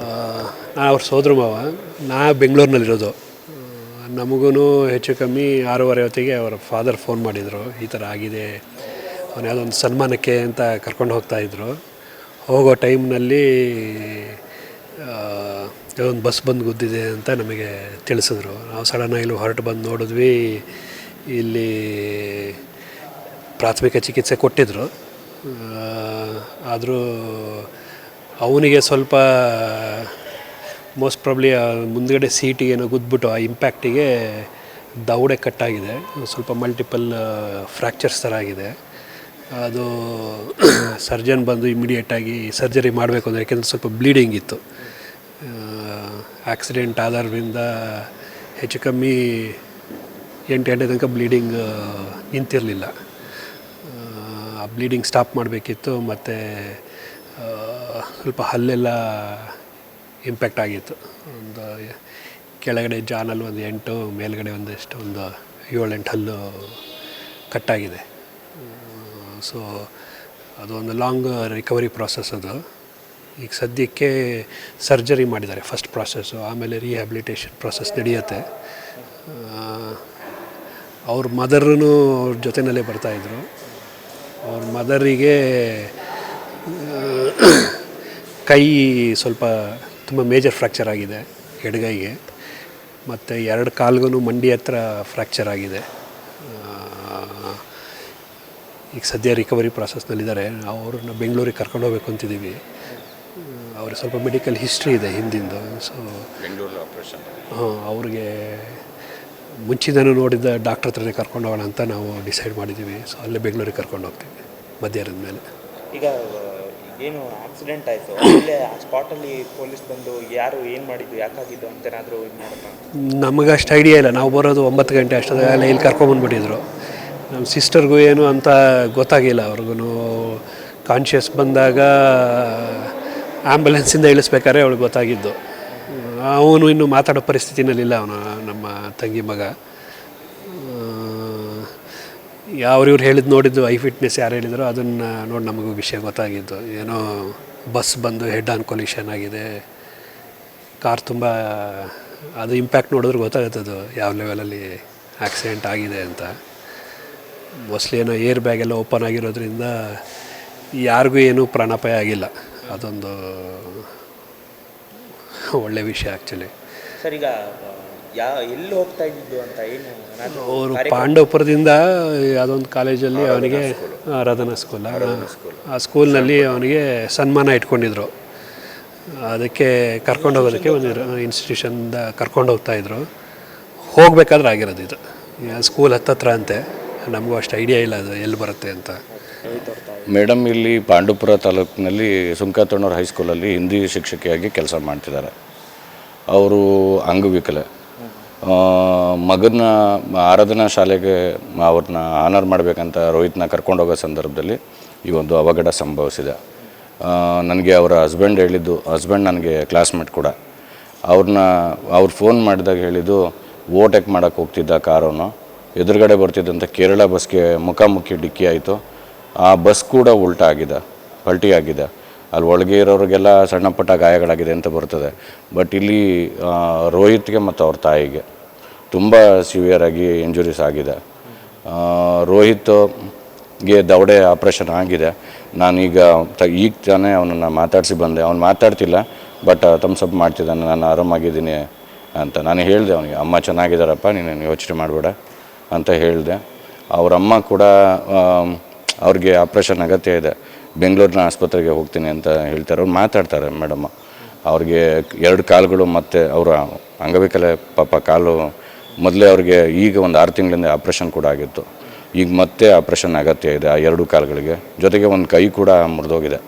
ನಾನು ಅವ್ರ ಸೋದ್ರ ಮಾವ. ನಾ ಬೆಂಗಳೂರಿನಲ್ಲಿರೋದು. ನಮಗೂ ಹೆಚ್ಚು ಕಮ್ಮಿ ಆರೂವರೆ ಹೊತ್ತಿಗೆ ಅವರ ಫಾದರ್ ಫೋನ್ ಮಾಡಿದರು. ಈ ಥರ ಆಗಿದೆ. ಅವನು ಯಾವುದೋ ಒಂದು ಸನ್ಮಾನಕ್ಕೆ ಅಂತ ಕರ್ಕೊಂಡು ಹೋಗ್ತಾಯಿದ್ರು ಹೋಗೋ ಟೈಮ್ನಲ್ಲಿ ಒಂದು ಬಸ್ ಬಂದು ಗುದ್ದಿದೆ ಅಂತ ನಮಗೆ ತಿಳಿಸಿದ್ರು. ನಾವು ಸಡನ್ನಾಗಿ ಇಲ್ಲಿ ಹೊರಟು ಬಂದು ನೋಡಿದ್ವಿ. ಇಲ್ಲಿ ಪ್ರಾಥಮಿಕ ಚಿಕಿತ್ಸೆ ಕೊಟ್ಟಿದ್ದರು ಆದರೂ ಅವನಿಗೆ ಸ್ವಲ್ಪ ಮೋಸ್ಟ್ ಪ್ರಾಬ್ಲಿ ಮುಂದ್ಗಡೆ ಸೀಟಿಗೆ ಏನೋ ಗುದ್ಬಿಟ್ಟು ಆ ಇಂಪ್ಯಾಕ್ಟಿಗೆ ದವಡೆ ಕಟ್ಟಾಗಿದೆ. ಸ್ವಲ್ಪ ಮಲ್ಟಿಪಲ್ ಫ್ರ್ಯಾಕ್ಚರ್ಸ್ ಥರ ಆಗಿದೆ. ಅದು ಸರ್ಜನ್ ಬಂದು ಇಮಿಡಿಯೇಟಾಗಿ ಸರ್ಜರಿ ಮಾಡಬೇಕು ಅಂದರೆ ಯಾಕೆಂದರೆ ಸ್ವಲ್ಪ ಬ್ಲೀಡಿಂಗ್ ಇತ್ತು. ಆಕ್ಸಿಡೆಂಟ್ ಆಧಾರದಿಂದ ಹೆಚ್ಚು ಕಮ್ಮಿ ಎಂಟು ಗಂಟೆ ತನಕ ಬ್ಲೀಡಿಂಗ್ ನಿಂತಿರಲಿಲ್ಲ. ಆ ಬ್ಲೀಡಿಂಗ್ ಸ್ಟಾಪ್ ಮಾಡಬೇಕಿತ್ತು. ಮತ್ತು ಸ್ವಲ್ಪ ಹಲ್ಲೆಲ್ಲ ಇಂಪ್ಯಾಕ್ಟ್ ಆಗಿತ್ತು. ಒಂದು ಕೆಳಗಡೆ ಜಾನಲ್ಲಿ ಒಂದು ಎಂಟು, ಮೇಲ್ಗಡೆ ಒಂದಷ್ಟು ಒಂದು ಏಳೆಂಟು ಹಲ್ಲು ಕಟ್ಟಾಗಿದೆ. ಸೊ ಅದು ಒಂದು ಲಾಂಗ್ ರಿಕವರಿ ಪ್ರಾಸೆಸ್ ಅದು. ಈಗ ಸದ್ಯಕ್ಕೆ ಸರ್ಜರಿ ಮಾಡಿದ್ದಾರೆ ಫಸ್ಟ್ ಪ್ರಾಸೆಸ್ಸು ಆಮೇಲೆ ರಿಹ್ಯಾಬಿಲಿಟೇಷನ್ ಪ್ರಾಸೆಸ್ ನಡೆಯುತ್ತೆ. ಅವ್ರ ಮದರ್ನೂ ಅವ್ರ ಜೊತೆಯಲ್ಲೇ ಬರ್ತಾಯಿದ್ರು ಅವ್ರ ಮದರಿಗೆ ಕೈ ಸ್ವಲ್ಪ ತುಂಬ ಮೇಜರ್ ಫ್ರ್ಯಾಕ್ಚರ್ ಆಗಿದೆ ಎಡಗೈಗೆ ಮತ್ತು ಎರಡು ಕಾಲ್ಗೂ ಮಂಡಿ ಹತ್ರ ಫ್ರ್ಯಾಕ್ಚರ್ ಆಗಿದೆ. ಈಗ ಸದ್ಯ ರಿಕವರಿ ಪ್ರಾಸೆಸ್ನಲ್ಲಿದ್ದಾರೆ. ಅವ್ರನ್ನ ಬೆಂಗಳೂರಿಗೆ ಕರ್ಕೊಂಡು ಹೋಗ್ಬೇಕು ಅಂತಿದ್ದೀವಿ. ಅವ್ರಿಗೆ ಸ್ವಲ್ಪ ಮೆಡಿಕಲ್ ಹಿಸ್ಟ್ರಿ ಇದೆ ಹಿಂದಿಂದು ಸೊ ಬೆಂಗಳೂರಲ್ಲಿ ಆಪ್ರೇಷನ್. ಹಾಂ ಅವ್ರಿಗೆ ಮುಂಚಿನೂ ನೋಡಿದ ಡಾಕ್ಟ್ರ್ ಹತ್ರನೇ ಕರ್ಕೊಂಡು ಹೋಗೋಣ ಅಂತ ನಾವು ಡಿಸೈಡ್ ಮಾಡಿದ್ದೀವಿ. ಸೊ ಅಲ್ಲೇ ಬೆಂಗಳೂರಿಗೆ ಕರ್ಕೊಂಡು ಹೋಗ್ತೀವಿ ಮಧ್ಯಾಹ್ನದ ಮೇಲೆ. ಈಗ ಏನು ಆಕ್ಸಿಡೆಂಟ್ ಆಯಿತು? ಅಲ್ಲೇ ಆ ಸ್ಪಾಟಲ್ಲಿ ಪೊಲೀಸ್ ಬಂದು ಯಾರು ಏನು ಮಾಡಿದ್ದು, ಯಾಕಾಗಿದ್ದು ಅಂತೇನಾದರೂ ಇದು ಮಾಡಪ್ಪ? ನಮಗೆ ಅಷ್ಟು ಐಡಿಯಾ ಇಲ್ಲ. ನಾವು ಬರೋದು ಒಂಬತ್ತು ಗಂಟೆ ಅಷ್ಟೊತ್ತಾಗಲೇ ಇಲ್ಲಿ ಕರ್ಕೊಂಬಂದ್ಬಿಟ್ಟಿದ್ರು ನಮ್ಮ ಸಿಸ್ಟರ್ಗೂ ಏನು ಅಂತ ಗೊತ್ತಾಗಿಲ್ಲ. ಅವ್ರಿಗೂ ಕಾನ್ಷಿಯಸ್ ಬಂದಾಗ ಆ್ಯಂಬುಲೆನ್ಸಿಂದ ಇಳಿಸ್ಬೇಕಾದ್ರೆ ಅವಳಿಗೆ ಗೊತ್ತಾಗಿದ್ದು. ಅವನು ಇನ್ನೂ ಮಾತಾಡೋ ಪರಿಸ್ಥಿತಿನಲ್ಲಿಲ್ಲ, ಅವನು ನಮ್ಮ ತಂಗಿ ಮಗ. ಯಾವ ಇವ್ರು ಹೇಳಿದ್ದು ನೋಡಿದ್ದು ಐ ಫಿಟ್ನೆಸ್ ಯಾರು ಹೇಳಿದ್ರು, ಅದನ್ನು ನೋಡಿ ನಮಗೂ ವಿಷಯ ಗೊತ್ತಾಗಿದ್ದು. ಏನೋ ಬಸ್ ಬಂದು ಹೆಡ್ ಆನ್ ಕೊಲ್ಯೂಷನ್ ಆಗಿದೆ. ಕಾರ್ ತುಂಬ, ಅದು ಇಂಪ್ಯಾಕ್ಟ್ ನೋಡಿದ್ರೆ ಗೊತ್ತಾಗುತ್ತೆ ಅದು, ಯಾವ ಲೆವೆಲಲ್ಲಿ ಆಕ್ಸಿಡೆಂಟ್ ಆಗಿದೆ ಅಂತ. ಮೋಸ್ಟ್ಲಿ ಏನೋ ಏರ್ ಬ್ಯಾಗ್ ಎಲ್ಲ ಓಪನ್ ಆಗಿರೋದ್ರಿಂದ ಯಾರಿಗೂ ಏನೂ ಪ್ರಾಣಾಪಾಯ ಆಗಿಲ್ಲ. ಅದೊಂದು ಒಳ್ಳೆ ವಿಷಯ ಆ್ಯಕ್ಚುಲಿ ಸರ್, ಈಗ ಯಾ ಎಲ್ಲಿ ಹೋಗ್ತಾ ಇದ್ದಿದ್ದು ಅಂತ ಏನು? ಏನಾದ್ರು ಅವರು ಪಾಂಡವಪುರದಿಂದ ಯಾವುದೊಂದು ಕಾಲೇಜಲ್ಲಿ ಅವನಿಗೆ ಆರಾಧನಾ ಸ್ಕೂಲ್ ಆ? ಸ್ಕೂಲ್ನಲ್ಲಿ ಅವನಿಗೆ ಸನ್ಮಾನ ಇಟ್ಕೊಂಡಿದ್ರು. ಅದಕ್ಕೆ ಕರ್ಕೊಂಡು ಹೋಗೋದಕ್ಕೆ ಒಂದು ಇನ್ಸ್ಟಿಟ್ಯೂಷನ್ದ ಕರ್ಕೊಂಡು ಹೋಗ್ತಾಯಿದ್ರು ಹೋಗ್ಬೇಕಾದ್ರೆ ಆಗಿರೋದು ಇದು. ಸ್ಕೂಲ್ ಹತ್ತತ್ರ ಅಂತೆ. ನಮಗೂ ಅಷ್ಟು ಐಡಿಯಾ ಇಲ್ಲ ಅದು ಎಲ್ಲಿ ಬರುತ್ತೆ ಅಂತ. ಮೇಡಮ್ ಇಲ್ಲಿ ಪಾಂಡುಪುರ ತಾಲೂಕಿನಲ್ಲಿ ಸುಂಕಾತಣ್ಣವ್ರ ಹೈಸ್ಕೂಲಲ್ಲಿ ಹಿಂದಿ ಶಿಕ್ಷಕಿಯಾಗಿ ಕೆಲಸ ಮಾಡ್ತಿದ್ದಾರೆ. ಅವರು ಅಂಗವಿಕಲೆ. ಮಗನ ಆರಾಧನಾ ಶಾಲೆಗೆ ಅವ್ರನ್ನ ಆನರ್ ಮಾಡಬೇಕಂತ ರೋಹಿತ್ನ ಕರ್ಕೊಂಡೋಗೋ ಸಂದರ್ಭದಲ್ಲಿ ಈ ಒಂದು ಅವಘಡ ಸಂಭವಿಸಿದೆ. ನನಗೆ ಅವರ ಹಸ್ಬೆಂಡ್ ಹೇಳಿದ್ದು ಹಸ್ಬೆಂಡ್ ನನಗೆ ಕ್ಲಾಸ್ಮೇಟ್ ಕೂಡ. ಅವ್ರನ್ನ ಅವ್ರು ಫೋನ್ ಮಾಡಿದಾಗ ಹೇಳಿದ್ದು ಓಟೆಕ್ ಮಾಡೋಕ್ಕೆ ಹೋಗ್ತಿದ್ದ ಕಾರನ್ನು, ಎದುರುಗಡೆ ಬರ್ತಿದ್ದಂಥ ಕೇರಳ ಬಸ್ಗೆ ಮುಖಾಮುಖಿ ಡಿಕ್ಕಿ ಆಯಿತು. ಆ ಬಸ್ ಕೂಡ ಉಲ್ಟಾ ಆಗಿದೆ ಪಲ್ಟಿ ಆಗಿದೆ ಅಲ್ಲಿ ಒಳಗೆ ಇರೋರಿಗೆಲ್ಲ ಸಣ್ಣ ಪುಟ್ಟ ಗಾಯಗಳಾಗಿದೆ ಅಂತ ಬರ್ತದೆ. ಬಟ್ ಇಲ್ಲಿ ರೋಹಿತ್ಗೆ ಮತ್ತು ಅವ್ರ ತಾಯಿಗೆ ತುಂಬ ಸಿವಿಯರಾಗಿ ಇಂಜುರೀಸ್ ಆಗಿದೆ. ರೋಹಿತ್ಗೆ ದವಡೆ ಆಪ್ರೇಷನ್ ಆಗಿದೆ. ನಾನೀಗ ಈಗ ತಾನೇ ಅವನನ್ನು ಮಾತಾಡಿಸಿ ಬಂದೆ. ಅವ್ನು ಮಾತಾಡ್ತಿಲ್ಲ ಬಟ್ ತಮ್ಸಪ್ ಮಾಡ್ತಿದ್ದಾನೆ. ನಾನು ಆರಾಮಾಗಿದ್ದೀನಿ ಅಂತ. ನಾನು ಹೇಳಿದೆ ಅವನಿಗೆ, ಅಮ್ಮ ಚೆನ್ನಾಗಿದ್ದಾರಪ್ಪ ನೀನು ಯೋಚನೆ ಮಾಡಬೇಡ ಅಂತ ಹೇಳಿದೆ. ಅವ್ರ ಅಮ್ಮ ಕೂಡ ಅವ್ರಿಗೆ ಆಪ್ರೇಷನ್ ಅಗತ್ಯ ಇದೆ. ಬೆಂಗಳೂರಿನ ಆಸ್ಪತ್ರೆಗೆ ಹೋಗ್ತೀನಿ ಅಂತ ಹೇಳ್ತಾರೆ. ಅವ್ರು ಮಾತಾಡ್ತಾರೆ ಮೇಡಮ್. ಅವ್ರಿಗೆ ಎರಡು ಕಾಲುಗಳು ಮತ್ತು ಅವರ ಅಂಗವಿಕಲೆ ಪಾಪ ಕಾಲು ಮೊದಲೇ ಅವ್ರಿಗೆ ಈಗ ಒಂದು ಆರು ತಿಂಗಳಿಂದ ಆಪ್ರೇಷನ್ ಕೂಡ ಆಗಿತ್ತು. ಈಗ ಮತ್ತೆ ಆಪ್ರೇಷನ್ ಅಗತ್ಯ ಇದೆ ಆ ಎರಡು ಕಾಲುಗಳಿಗೆ. ಜೊತೆಗೆ ಒಂದು ಕೈ ಕೂಡ ಮುರಿದೋಗಿದೆ.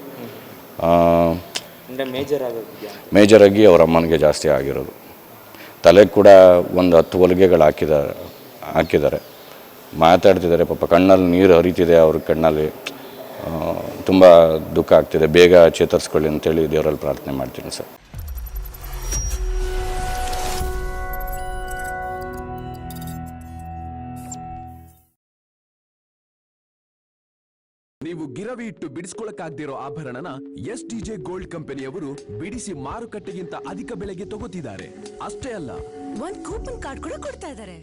ಮೇಜರಾಗಿ ಅವ್ರ ಅಮ್ಮನಿಗೆ ಜಾಸ್ತಿ ಆಗಿರೋದು. ತಲೆ ಕೂಡ ಒಂದು ಹತ್ತು ಹೊಲಿಗೆಗಳು ಹಾಕಿದ್ದಾರೆ ಹಾಕಿದ್ದಾರೆ. ಮಾತಾಡ್ತಿದ್ದಾರೆ ಪಾಪ. ಕಣ್ಣಲ್ಲಿ ನೀರು ಹರಿತಿದೆ ಅವ್ರ ಕಣ್ಣಲ್ಲಿ. ತುಂಬ ದುಃಖ ಆಗ್ತಿದೆ. ಬೇಗ ಚೇತರಿಸ್ಕೊಳ್ಳಿ ಅಂತೇಳಿ ದೇವರಲ್ಲಿ ಪ್ರಾರ್ಥನೆ ಮಾಡ್ತೀನಿ ಸರ್. ನೀವು ಗಿರ ಗಿರವಿ ಇಟ್ಟು ಬಿಡಿಸ್ಕೊಳಕ್ಕಾಗ್ದಿರೋ ಆಭರಣನ ಎಸ್ ಡಿಜೆ ಗೋಲ್ಡ್ ಕಂಪನಿಯವರು ಬಿಡಿಸಿ ಮಾರುಕಟ್ಟೆಗಿಂತ ಅಧಿಕ ಬೆಲೆಗೆ ತಗೋತಿದ್ದಾರೆ. ಅಷ್ಟೇ ಅಲ್ಲ. ಒಂದ್ ಕೂಪನ್ ಕಾರ್ಡ್ ಕೂಡ ಕೊಡ್ತಾ ಇದಾರೆ